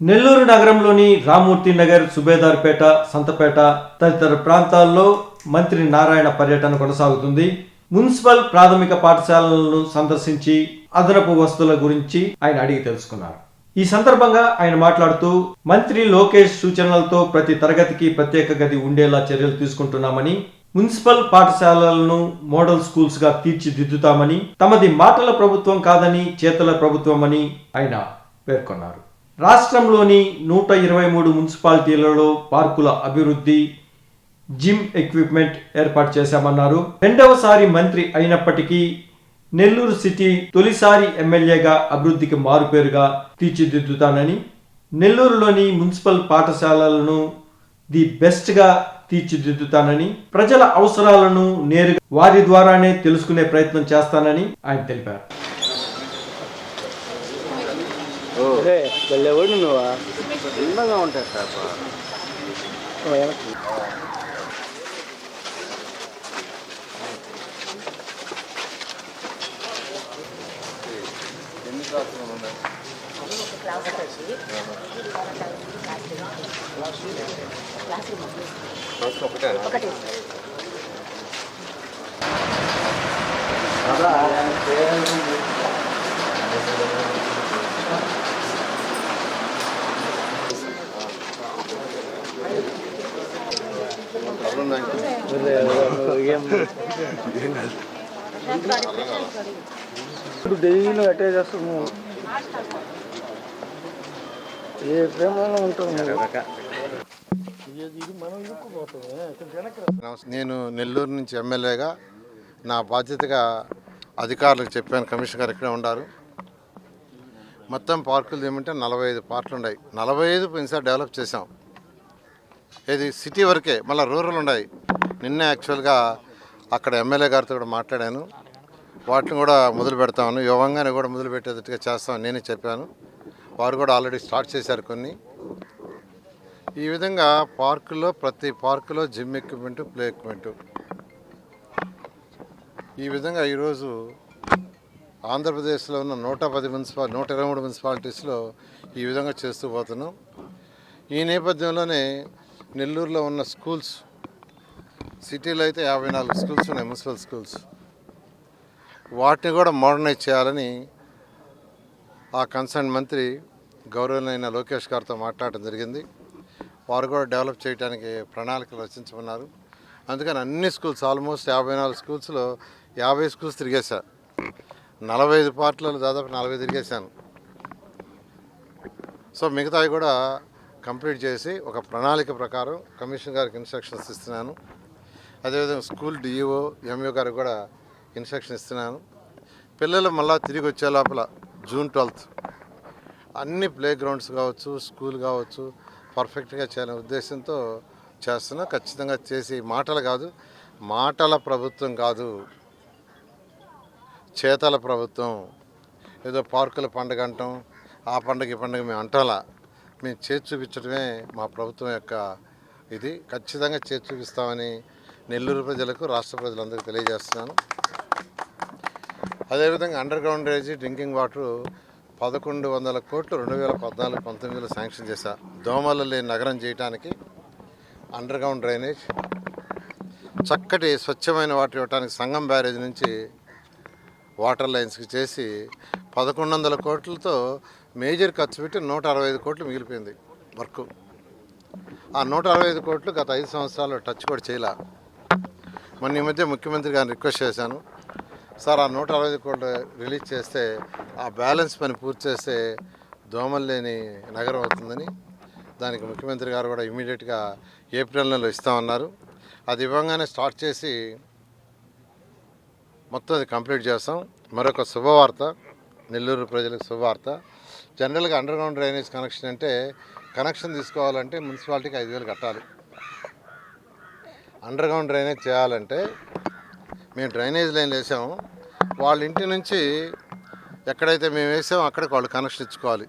నెల్లూరు నగరంలోని రామూర్తి నగర్ సుబేదార్పేట సంతపేట తదితర ప్రాంతాల్లో మంత్రి నారాయణ పర్యటన కొనసాగుతుంది. మున్సిపల్ ప్రాథమిక పాఠశాలలను సందర్శించి అదనపు వస్తువుల గురించి ఆయన అడిగి తెలుసుకున్నారు. ఈ సందర్భంగా ఆయన మాట్లాడుతూ మంత్రి లోకేష్ సూచనలతో ప్రతి తరగతికి ప్రత్యేక గది ఉండేలా చర్యలు తీసుకుంటున్నామని మున్సిపల్ పాఠశాలలను మోడల్ స్కూల్స్గా తీర్చిదిద్దుతామని తమది మాటల ప్రభుత్వం కాదని చేతల ప్రభుత్వం అని ఆయన పేర్కొన్నారు. రాష్ట్రంలోని నూట ఇరవై మూడు మున్సిపాలిటీలలో పార్కుల అభివృద్ధి జిమ్ ఎక్విప్మెంట్ ఏర్పాటు చేశామన్నారు. రెండవసారి మంత్రి అయినప్పటికీ నెల్లూరు సిటీ తొలిసారి ఎమ్మెల్యేగా అభివృద్ధికి మారుపేరుగా తీర్చిదిద్దుతానని నెల్లూరులోని మున్సిపల్ పాఠశాలలను ది బెస్ట్గా తీర్చిదిద్దుతానని ప్రజల అవసరాలను నేరుగా వారి ద్వారానే తెలుసుకునే ప్రయత్నం చేస్తానని ఆయన తెలిపారు. వెళ్ళేవాడు నువ్వా? చిన్నగా ఉంటాయి సార్ ఒకటే. ఇప్పుడు డైలీ అటే చేస్తాము ఏ ప్రేమలో ఉంటాము నేను నెల్లూరు నుంచి ఎమ్మెల్యేగా నా బాధ్యతగా అధికారులకు చెప్పాను కమిషనర్ గారు ఇక్కడే ఉండారు. మొత్తం పార్కులు ఏమంటే నలభై ఐదు పార్కులు ఉన్నాయి నలభై ఐదు ఈసారి డెవలప్ చేసాం ఇది సిటీ వరకే మళ్ళీ రూరల్ ఉన్నాయి. నిన్న యాక్చువల్గా అక్కడ ఎమ్మెల్యే గారితో కూడా మాట్లాడాను. వాటిని కూడా మొదలు పెడతాను. యోగంగానే కూడా మొదలు పెట్టేటట్టుగా చేస్తామని నేనే చెప్పాను. వారు కూడా ఆల్రెడీ స్టార్ట్ చేశారు కొన్ని. ఈ విధంగా పార్కులో ప్రతి పార్కులో జిమ్ ఎక్విప్మెంట్ ప్లే ఎక్విప్మెంట్. ఈ విధంగా ఈరోజు ఆంధ్రప్రదేశ్లో ఉన్న నూట పది మున్సిపాల్ నూట ఇరవై మూడు మున్సిపాలిటీస్లో ఈ విధంగా చేస్తూ పోతున్నాం. ఈ నేపథ్యంలోనే నెల్లూరులో ఉన్న స్కూల్స్ సిటీలో అయితే యాభై నాలుగు స్కూల్స్ ఉన్నాయి మున్సిపల్ స్కూల్స్. వాటిని కూడా మోడర్నైజ్ చేయాలని ఆ కన్సర్న్ మంత్రి గౌరవనైన లోకేష్ గారితో మాట్లాడటం జరిగింది. వారు కూడా డెవలప్ చేయడానికి ప్రణాళికలు రచించమన్నారు. అందుకని అన్ని స్కూల్స్ ఆల్మోస్ట్ యాభై నాలుగు స్కూల్స్లో యాభై స్కూల్స్ తిరిగేశా. నలభై ఐదు పార్ట్లలో దాదాపు నలభై తిరిగేశాను. సో మిగతావి కూడా కంప్లీట్ చేసి ఒక ప్రణాళిక ప్రకారం కమిషన్ గారికి ఇన్స్ట్రక్షన్స్ ఇస్తున్నాను. అదేవిధంగా స్కూల్ డిఈఓ ఎంఈఓ గారికి కూడా ఇన్స్ట్రక్షన్ ఇస్తున్నాను. పిల్లలు మళ్ళీ తిరిగి వచ్చే లోపల జూన్ ట్వెల్త్ అన్ని ప్లే గ్రౌండ్స్ కావచ్చు స్కూల్ కావచ్చు పర్ఫెక్ట్గా చేయాలనే ఉద్దేశంతో చేస్తున్నా. ఖచ్చితంగా చేసి మాటలు కాదు మాటల ప్రభుత్వం కాదు చేతల ప్రభుత్వం. ఏదో పార్కుల పండుగ అంటాం ఆ పండుగ ఈ పండుగ మేము అంటాలా. మేము చేర్చి చూపించడమే మా ప్రభుత్వం యొక్క ఇది. ఖచ్చితంగా చేర్చి చూపిస్తామని నెల్లూరు ప్రజలకు రాష్ట్ర ప్రజలందరికీ తెలియజేస్తున్నాను. అదేవిధంగా underground drainage drinking water పదకొండు వందల కోట్లు రెండు వేల పద్నాలుగు పంతొమ్మిదిలో శాంక్షన్ చేశా. దోమలు లేని నగరం చేయడానికి అండర్ గ్రౌండ్ డ్రైనేజ్ చక్కటి స్వచ్ఛమైన వాటర్ ఇవ్వడానికి సంగం బ్యారేజ్ నుంచి వాటర్ లైన్స్కి చేసి పదకొండు వందల కోట్లతో మేజర్ ఖర్చు పెట్టి నూట అరవై ఐదు కోట్లు మిగిలిపోయింది వర్క్. ఆ నూట అరవై ఐదు కోట్లు గత ఐదు సంవత్సరాలు టచ్ కూడా చేయలే. మొన్న ఈ మధ్య ముఖ్యమంత్రి గారిని రిక్వెస్ట్ చేశాను. సార్ ఆ నూట అరవై ఐదు కోట్లు రిలీజ్ చేస్తే ఆ బ్యాలెన్స్ పని పూర్తి చేస్తే దోమలు లేని నగరం అవుతుందని దానికి ముఖ్యమంత్రి గారు కూడా ఇమీడియట్గా ఏప్రిల్ నెలలో ఇస్తామన్నారు. అది ఇవ్వగానే స్టార్ట్ చేసి మొత్తం అది కంప్లీట్ చేస్తాం. మరొక శుభవార్త నెల్లూరు ప్రజలకు శుభవార్త. జనరల్గా అండర్ గ్రౌండ్ డ్రైనేజ్ కనెక్షన్ అంటే కనెక్షన్ తీసుకోవాలంటే మున్సిపాలిటీకి ఐదు వేలు కట్టాలి. అండర్ గ్రౌండ్ డ్రైనేజ్ చేయాలంటే మేము డ్రైనేజ్ లైన్ వేసాము. వాళ్ళ ఇంటి నుంచి ఎక్కడైతే మేము వేసామో అక్కడికి వాళ్ళు కనెక్షన్ ఇచ్చుకోవాలి.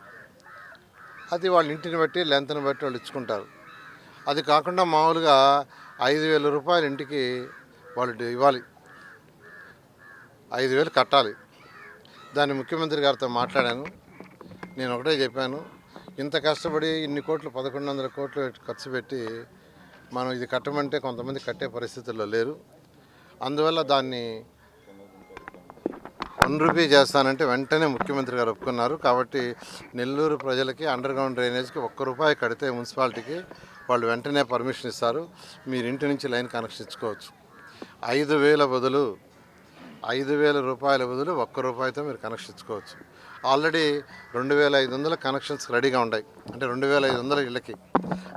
అది వాళ్ళ ఇంటిని బట్టి లెంత్ని బట్టి వాళ్ళు ఇచ్చుకుంటారు. అది కాకుండా మామూలుగా ఐదు వేల రూపాయలు ఇంటికి వాళ్ళు ఇవ్వాలి. ఐదు వేలు కట్టాలి. దాన్ని ముఖ్యమంత్రి గారితో మాట్లాడాను. నేను ఒకటే చెప్పాను. ఇంత కష్టపడి ఇన్ని కోట్లు పదకొండు వందల కోట్లు ఖర్చు పెట్టి మనం ఇది కట్టమంటే కొంతమంది కట్టే పరిస్థితుల్లో లేరు. అందువల్ల దాన్ని వన్ రూపీ చేస్తానంటే వెంటనే ముఖ్యమంత్రి గారు ఒప్పుకున్నారు. కాబట్టి నెల్లూరు ప్రజలకి అండర్ గ్రౌండ్ డ్రైనేజ్కి ఒక్క రూపాయి కడితే మున్సిపాలిటీకి వాళ్ళు వెంటనే పర్మిషన్ ఇస్తారు. మీరు ఇంటి నుంచి లైన్ కనెక్షన్ ఇచ్చుకోవచ్చు. ఐదు వేల బదులు ఐదు వేల రూపాయల బదులు ఒక్క రూపాయితో మీరు కనెక్షన్ ఇచ్చుకోవచ్చు. ఆల్రెడీ రెండు వేల ఐదు వందల కనెక్షన్స్ రెడీగా ఉన్నాయి. అంటే రెండు వేల ఐదు వందల ఇళ్ళకి.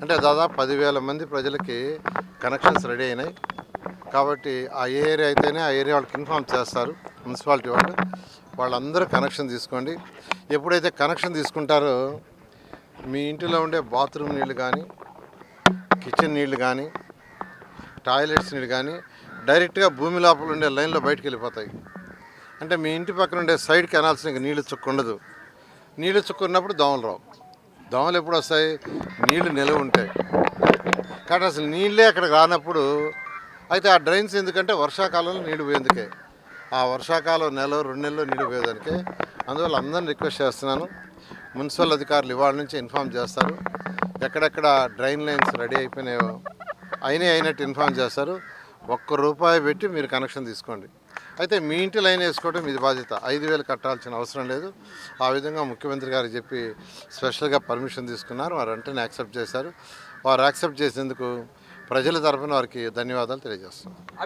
అంటే దాదాపు పదివేల మంది ప్రజలకి కనెక్షన్స్ రెడీ అయినాయి. కాబట్టి ఆ ఏ ఏరియా అయితేనే ఆ ఏరియా వాళ్ళకి ఇన్ఫామ్ చేస్తారు. మున్సిపాలిటీ వాళ్ళు వాళ్ళందరూ కనెక్షన్ తీసుకోండి. ఎప్పుడైతే కనెక్షన్ తీసుకుంటారో మీ ఇంటిలో ఉండే బాత్రూమ్ నీళ్ళు కానీ కిచెన్ నీళ్ళు కానీ టాయిలెట్స్ నీళ్ళు కానీ డైరెక్ట్గా భూమి లోపల ఉండే లైన్లో బయటకు వెళ్ళిపోతాయి. అంటే మీ ఇంటి పక్కన ఉండే సైడ్ కెనాల్స్ ఇంకా నీళ్ళు చుక్క ఉండదు నీళ్ళు చుక్కున్నప్పుడు దోమలు రావు. దోమలు ఎప్పుడు వస్తాయి? నీళ్ళు నిలవ ఉంటాయి. కాబట్టి అసలు నీళ్ళే అక్కడ రానప్పుడు అయితే ఆ డ్రైన్స్ ఎందుకంటే వర్షాకాలంలో నీళ్ళు పోయేందుకే. ఆ వర్షాకాలం నెల రెండు నెలలు నీళ్ళు పోయేదానికే. అందువల్ల అందరిని రిక్వెస్ట్ చేస్తున్నాను. మున్సిపల్ అధికారులు ఇవాళ నుంచి ఇన్ఫామ్ చేస్తారు. ఎక్కడెక్కడ డ్రైన్ లైన్స్ రెడీ అయిపోయినాయో అయినాయి అయినట్టు ఇన్ఫామ్ చేస్తారు. ఒక్క రూపాయి పెట్టి మీరు కనెక్షన్ తీసుకోండి. అయితే మీ ఇంటి లైన్ వేసుకోవడం ఇది బాధ్యత. ఐదు వేలు కట్టాల్సిన అవసరం లేదు. ఆ విధంగా ముఖ్యమంత్రి గారు చెప్పి స్పెషల్గా పర్మిషన్ తీసుకున్నారు. వారు వెంటనే యాక్సెప్ట్ చేశారు. వారు యాక్సెప్ట్ చేసేందుకు ప్రజల తరఫున వారికి ధన్యవాదాలు తెలియజేస్తున్నాను